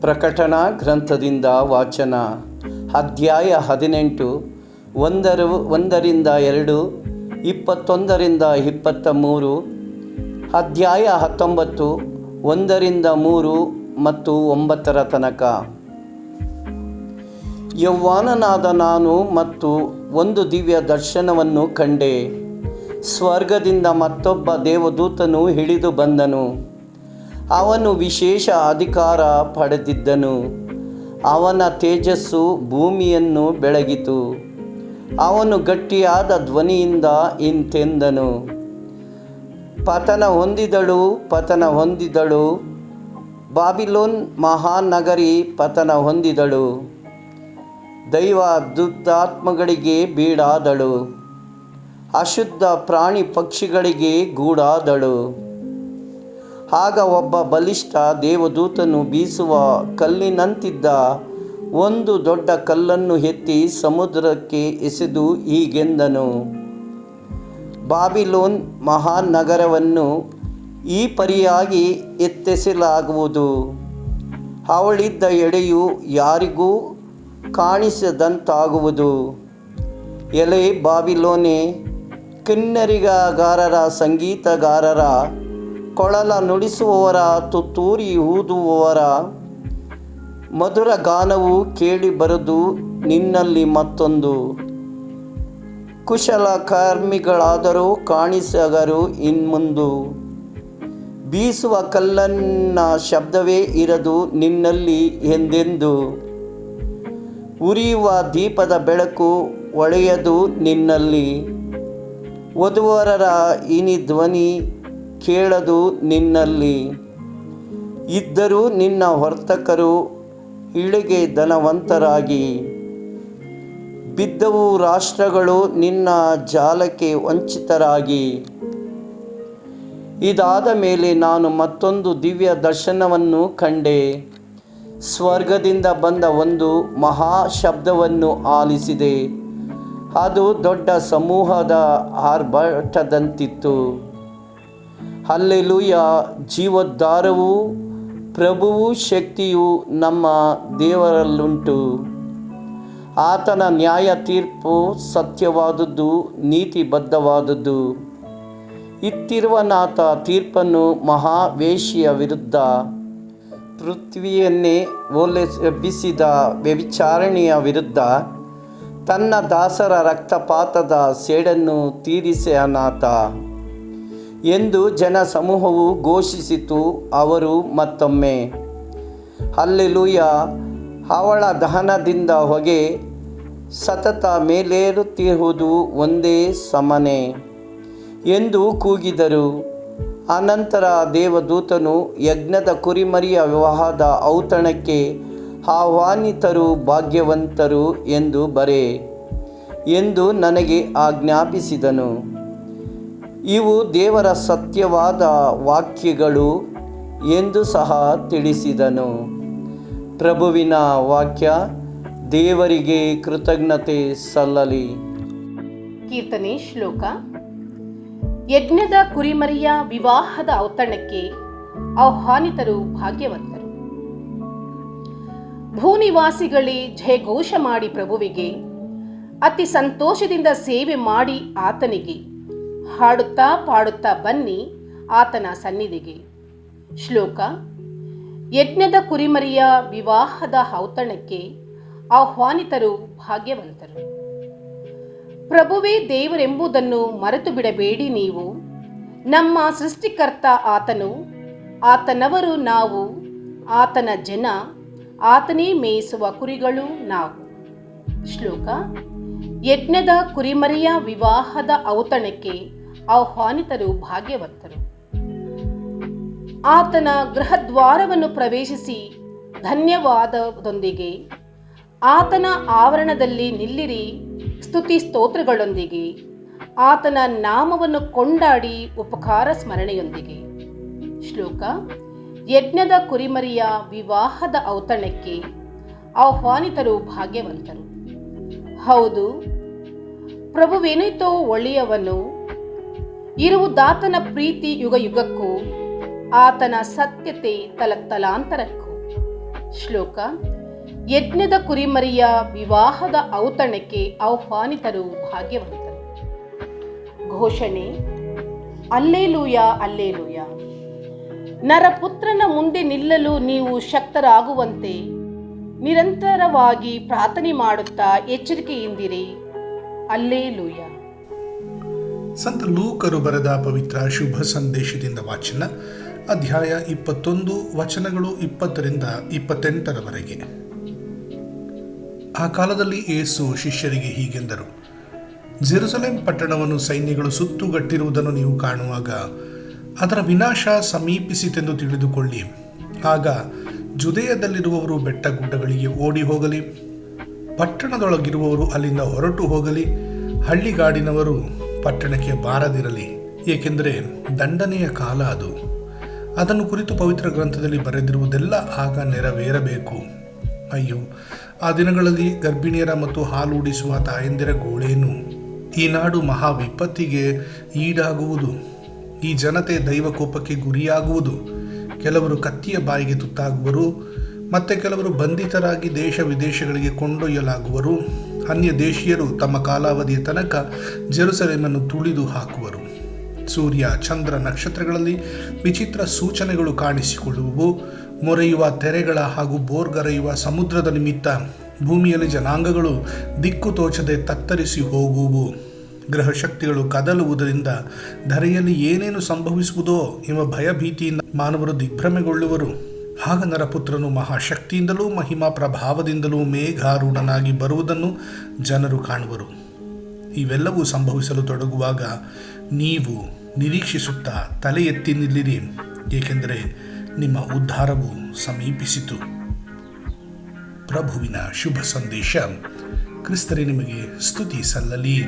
ಪ್ರಕಟಣ ಗ್ರಂಥದಿಂದ ವಾಚನ. ಅಧ್ಯಾಯ ಹದಿನೆಂಟು, ಒಂದರ, ಒಂದರಿಂದ ಎರಡು, ಇಪ್ಪತ್ತೊಂದರಿಂದ ಇಪ್ಪತ್ತ ಮೂರು ಅಧ್ಯಾಯ ಹತ್ತೊಂಬತ್ತು, ಒಂದರಿಂದ ಮೂರು ಮತ್ತು ಒಂಬತ್ತರ ತನಕ. ಯೌವ್ವಾನನಾದ ನಾನು ಮತ್ತು ಒಂದು ದಿವ್ಯ ದರ್ಶನವನ್ನು ಕಂಡೆ. ಸ್ವರ್ಗದಿಂದ ಮತ್ತೊಬ್ಬ ದೇವದೂತನು ಹಿಡಿದು ಬಂದನು. ಅವನು ವಿಶೇಷ ಅಧಿಕಾರ ಪಡೆದಿದ್ದನು. ಅವನ ತೇಜಸ್ಸು ಭೂಮಿಯನ್ನು ಬೆಳಗಿತು. ಅವನು ಗಟ್ಟಿಯಾದ ಧ್ವನಿಯಿಂದ ಇಂತೆಂದನು. ಪತನ ಹೊಂದಿದಳು ಪತನ ಹೊಂದಿದಳು. ಬಾಬಿಲೋನ್ ಮಹಾನಗರಿ ಪತನ ಹೊಂದಿದಳು. ದೈವ ದುಪ್ತಾತ್ಮಗಳಿಗೆ ಬೀಡಾದಳು. ಅಶುದ್ಧ ಪ್ರಾಣಿ ಪಕ್ಷಿಗಳಿಗೆ ಗೂಡಾದಳು. ಆಗ ಒಬ್ಬ ಬಲಿಷ್ಠ ದೇವದೂತನು ಬೀಸುವ ಕಲ್ಲಿನಂತಿದ್ದ ಒಂದು ದೊಡ್ಡ ಕಲ್ಲನ್ನು ಎತ್ತಿ ಸಮುದ್ರಕ್ಕೆ ಎಸೆದು ಹೀಗೆಂದನು. ಬಾಬಿಲೋನ್ ಮಹಾನಗರವನ್ನು ಈ ಪರಿಯಾಗಿ ಎತ್ತೆಸಲಾಗುವುದು ಅವಳಿದ್ದ ಎಡೆಯು ಯಾರಿಗೂ ಕಾಣಿಸದಂತಾಗುವುದು. ಎಲೆ ಬಾಬಿಲೋನೆ, ಕಿನ್ನರಿಗಾರರ ಸಂಗೀತಗಾರರ ಕೊಳಲ ನುಡಿಸುವವರ, ತುತ್ತೂರಿ ಊದುವವರ, ಮಧುರ ಗಾನವು ಕೇಳಿ ಬರದು ನಿನ್ನಲ್ಲಿ ಮತ್ತೊಂದು. ಕುಶಲ ಕರ್ಮಿಗಳಾದರೂ ಕಾಣಿಸಗರು ಇನ್ಮುಂದು. ಬೀಸುವ ಕಲ್ಲನ್ನ ಶಬ್ದವೇ ಇರದು ನಿನ್ನಲ್ಲಿ ಎಂದೆಂದು. ಉರಿಯುವ ದೀಪದ ಬೆಳಕು ಒಳೆಯದು ನಿನ್ನಲ್ಲಿ. ವಧುವರರ ಇನಿ ಧ್ವನಿ ಕೇಳದು ನಿನ್ನಲ್ಲಿ. ಇದ್ದರೂ ನಿನ್ನ ವರ್ತಕರು ಇಳಿಗೆ ಧನವಂತರಾಗಿ. ಬಿದ್ದವು ರಾಷ್ಟ್ರಗಳು ನಿನ್ನ ಜಾಲಕ್ಕೆ ವಂಚಿತರಾಗಿ. ಇದಾದ ಮೇಲೆ ನಾನು ಮತ್ತೊಂದು ದಿವ್ಯ ದರ್ಶನವನ್ನು ಕಂಡೆ. ಸ್ವರ್ಗದಿಂದ ಬಂದ ಒಂದು ಮಹಾ ಶಬ್ದವನ್ನು ಆಲಿಸಿದೆ. ಅದು ದೊಡ್ಡ ಸಮೂಹದ ಆರ್ಭಟದಂತಿತ್ತು. ಅಲ್ಲೆಲೂಯ ಜೀವೋದ್ಧಾರವು ಪ್ರಭುವು ಶಕ್ತಿಯು ನಮ್ಮ ದೇವರಲ್ಲುಂಟು. ಆತನ ನ್ಯಾಯ ತೀರ್ಪು ಸತ್ಯವಾದದ್ದು, ನೀತಿಬದ್ಧವಾದದ್ದು. ಇತ್ತಿರುವನಾತ ತೀರ್ಪನ್ನು ಮಹಾವೇಶಿಯ ವಿರುದ್ಧ ಪೃಥ್ವಿಯನ್ನೇ ಓಲೆಬ್ಬಿಸಿದ ವ್ಯವಿಚಾರಣೆಯ ವಿರುದ್ಧ ತನ್ನ ದಾಸರ ರಕ್ತಪಾತದ ಸೇಡನ್ನು ತೀರಿಸನಾತ ಎಂದು ಜನ ಸಮೂಹವು ಘೋಷಿಸಿತು, ಅವರು ಮತ್ತೊಮ್ಮೆ ಅಲ್ಲೆಲೂಯ ಅವಳ ದಹನದಿಂದ ಹೊಗೆ ಸತತ ಮೇಲೇರುತ್ತಿರುವುದು ಒಂದೇ ಸಮನೆ ಎಂದು ಕೂಗಿದರು. ಅನಂತರ ದೇವದೂತನು ಯಜ್ಞದ ಕುರಿಮರಿಯ ವಿವಾಹದ ಔತಣಕ್ಕೆ ಆಹ್ವಾನಿತರು, ಭಾಗ್ಯವಂತರು ಎಂದು ಬರೆ ಎಂದು ನನಗೆ ಆಜ್ಞಾಪಿಸಿದನು. ಇವು ದೇವರ ಸತ್ಯವಾದ ವಾಕ್ಯಗಳು ಎಂದು ಸಹ ತಿಳಿಸಿದನು. ಪ್ರಭುವಿನ ವಾಕ್ಯ, ದೇವರಿಗೆ ಕೃತಜ್ಞತೆ ಸಲ್ಲಲಿ. ಕೀರ್ತನೆ ಶ್ಲೋಕ. ಯಜ್ಞದ ಕುರಿಮರಿಯ ವಿವಾಹದ ಔತಣಕ್ಕೆ ಆಹ್ವಾನಿತರು ಭಾಗ್ಯವಂತರು. ಭೂನಿವಾಸಿಗಳೇ, ಜಯಘೋಷ ಮಾಡಿ ಪ್ರಭುವಿಗೆ, ಅತಿ ಸಂತೋಷದಿಂದ ಸೇವೆ ಮಾಡಿ ಆತನಿಗೆ. ಹಾಡುತ್ತಾ ಪಾಡುತ್ತಾ ಬನ್ನಿ ಆತನ ಸನ್ನಿಧಿಗೆ. ಶ್ಲೋಕ, ಯಜ್ಞದ ಕುರಿಮರಿಯ ವಿವಾಹದ ಔತಣಕ್ಕೆ ಆಹ್ವಾನಿತರು ಭಾಗ್ಯವಂತರು. ಪ್ರಭುವೇ ದೇವರೆಂಬುದನ್ನು ಮರೆತು ಬಿಡಬೇಡಿ ನೀವು. ನಮ್ಮ ಸೃಷ್ಟಿಕರ್ತ ಆತನು, ಆತನವರು ನಾವು, ಆತನ ಜನ, ಆತನೇ ಮೇಯಿಸುವ ಕುರಿಗಳು ನಾವು. ಶ್ಲೋಕ, ಯಜ್ಞದ ಕುರಿಮರಿಯ ವಿವಾಹದ ಔತಣಕ್ಕೆ ಆಹ್ವಾನಿತರು, ಭಾಗ್ಯವಂತರು. ಆತನ ಗೃಹದ್ವಾರವನ್ನು ಪ್ರವೇಶಿಸಿ ಧನ್ಯವಾದದೊಂದಿಗೆ, ಆತನ ಆವರಣದಲ್ಲಿ ನಿಲ್ಲಿರಿ, ಸ್ತುತಿ ಸ್ತೋತ್ರಗಳೊಂದಿಗೆ, ಆತನ ನಾಮವನ್ನು ಕೊಂಡಾಡಿ ಉಪಕಾರ ಸ್ಮರಣೆಯೊಂದಿಗೆ. ಶ್ಲೋಕ, ಯಜ್ಞದ ಕುರಿಮರಿಯ ವಿವಾಹದ ಔತಣಕ್ಕೆ ಆಹ್ವಾನಿತರು, ಭಾಗ್ಯವಂತರು. ಹೌದು, ಪ್ರಭುವೇನಿತೋ ಒಳ್ಳೆಯವನು ಇರುವುದಾತನ ಪ್ರೀತಿ ಯುಗ ಯುಗಕ್ಕೂ, ಆತನ ಸತ್ಯತೆ ತಲತಲಾಂತರಕ್ಕೂ ಶ್ಲೋಕ, ಯಜ್ಞದ ಕುರಿಮರಿಯ ವಿವಾಹದ ಔತಣಕ್ಕೆ ಆಹ್ವಾನಿತರು ಭಾಗ್ಯವಂತರು. ಘೋಷಣೆ, ಅಲ್ಲೇಲೂಯ ಅಲ್ಲೇಲೂಯ. ನರಪುತ್ರನ ಮುಂದೆ ನಿಲ್ಲಲು ನೀವು ಶಕ್ತರಾಗುವಂತೆ, ನಿರಂತರವಾಗಿ ಪ್ರಾರ್ಥನೆ ಮಾಡುತ್ತಾ ಎಚ್ಚರಿಕೆಯಿಂದಿರಿ. ಅಲ್ಲೇಲೂಯ. ಸಂತ ಲೂಕರು ಬರೆದ ಪವಿತ್ರ ಶುಭ ಸಂದೇಶದಿಂದ ವಾಚನ, ಅಧ್ಯಾಯ ಇಪ್ಪತ್ತೊಂದು, ವಚನಗಳು ಇಪ್ಪತ್ತರಿಂದ ಇಪ್ಪತ್ತೆಂಟರವರೆಗೆ. ಆ ಕಾಲದಲ್ಲಿ ಏಸು ಶಿಷ್ಯರಿಗೆ ಹೀಗೆಂದರು, ಜೆರುಸಲೇಂ ಪಟ್ಟಣವನ್ನು ಸೈನ್ಯಗಳು ಸುತ್ತುಗಟ್ಟಿರುವುದನ್ನು ನೀವು ಕಾಣುವಾಗ ಅದರ ವಿನಾಶ ಸಮೀಪಿಸಿತೆಂದು ತಿಳಿದುಕೊಳ್ಳಿ. ಆಗ ಜುದೇಯದಲ್ಲಿರುವವರು ಬೆಟ್ಟ ಗುಡ್ಡಗಳಿಗೆ ಓಡಿ ಹೋಗಲಿ, ಪಟ್ಟಣದೊಳಗಿರುವವರು ಅಲ್ಲಿಂದ ಹೊರಟು ಹೋಗಲಿ, ಹಳ್ಳಿಗಾಡಿನವರು ಪಟ್ಟಣಕ್ಕೆ ಬಾರದಿರಲಿ, ಏಕೆಂದರೆ ದಂಡನೆಯ ಕಾಲ ಅದು. ಅದನ್ನು ಕುರಿತು ಪವಿತ್ರ ಗ್ರಂಥದಲ್ಲಿ ಬರೆದಿರುವುದೆಲ್ಲ ಆಗ ನೆರವೇರಬೇಕು. ಅಯ್ಯೋ, ಆ ದಿನಗಳಲ್ಲಿ ಗರ್ಭಿಣಿಯರ ಮತ್ತು ಹಾಲೂಡಿಸುವ ತಾಯಂದಿರ ಗೋಳೇನು? ಈ ನಾಡು ಮಹಾ ವಿಪತ್ತಿಗೆ ಈಡಾಗುವುದು. ಈ ಜನತೆ ದೈವಕೋಪಕ್ಕೆ ಗುರಿಯಾಗುವುದು. ಕೆಲವರು ಕತ್ತಿಯ ಬಾಯಿಗೆ ತುತ್ತಾಗುವರು, ಮತ್ತೆ ಕೆಲವರು ಬಂಧಿತರಾಗಿ ದೇಶ ವಿದೇಶಗಳಿಗೆ ಕೊಂಡೊಯ್ಯಲಾಗುವರು. ಅನ್ಯ ದೇಶೀಯರು ತಮ್ಮ ಕಾಲಾವಧಿಯ ತನಕ ಜೆರುಸಲೇಮನ್ನು ತುಳಿದು ಹಾಕುವರು. ಸೂರ್ಯ, ಚಂದ್ರ ನಕ್ಷತ್ರಗಳಲ್ಲಿ ವಿಚಿತ್ರ ಸೂಚನೆಗಳು ಕಾಣಿಸಿಕೊಳ್ಳುವವು. ಮೊರೆಯುವ ತೆರೆಗಳ ಹಾಗೂ ಬೋರ್ಗರೆಯುವ ಸಮುದ್ರದ ನಿಮಿತ್ತ ಭೂಮಿಯಲ್ಲಿ ಜನಾಂಗಗಳು ದಿಕ್ಕು ತೋಚದೆ ತತ್ತರಿಸಿ ಹೋಗುವು. ಗ್ರಹಶಕ್ತಿಗಳು ಕದಲುವುದರಿಂದ ಧರೆಯಲ್ಲಿ ಏನೇನು ಸಂಭವಿಸುವುದೋ ಎಂಬ ಭಯಭೀತಿಯಿಂದ ಮಾನವರು ದಿಗ್ಭ್ರಮೆಗೊಳ್ಳುವರು. ಆಗ ನರಪುತ್ರನು ಮಹಾಶಕ್ತಿಯಿಂದಲೂ ಮಹಿಮಾ ಪ್ರಭಾವದಿಂದಲೂ ಮೇಘಾರೂಢನಾಗಿ ಬರುವುದನ್ನು ಜನರು ಕಾಣುವರು. ಇವೆಲ್ಲವೂ ಸಂಭವಿಸಲು ತೊಡಗುವಾಗ ನೀವು ನಿರೀಕ್ಷಿಸುತ್ತಾ ತಲೆ ಎತ್ತಿ ನಿಲ್ಲಿರಿ, ಏಕೆಂದರೆ ನಿಮ್ಮ ಉದ್ಧಾರವು ಸಮೀಪಿಸಿತು. ಪ್ರಭುವಿನ ಶುಭ ಸಂದೇಶ. ಕ್ರಿಸ್ತರೇ, ನಿಮಗೆ ಸ್ತುತಿ ಸಲ್ಲಲಿ.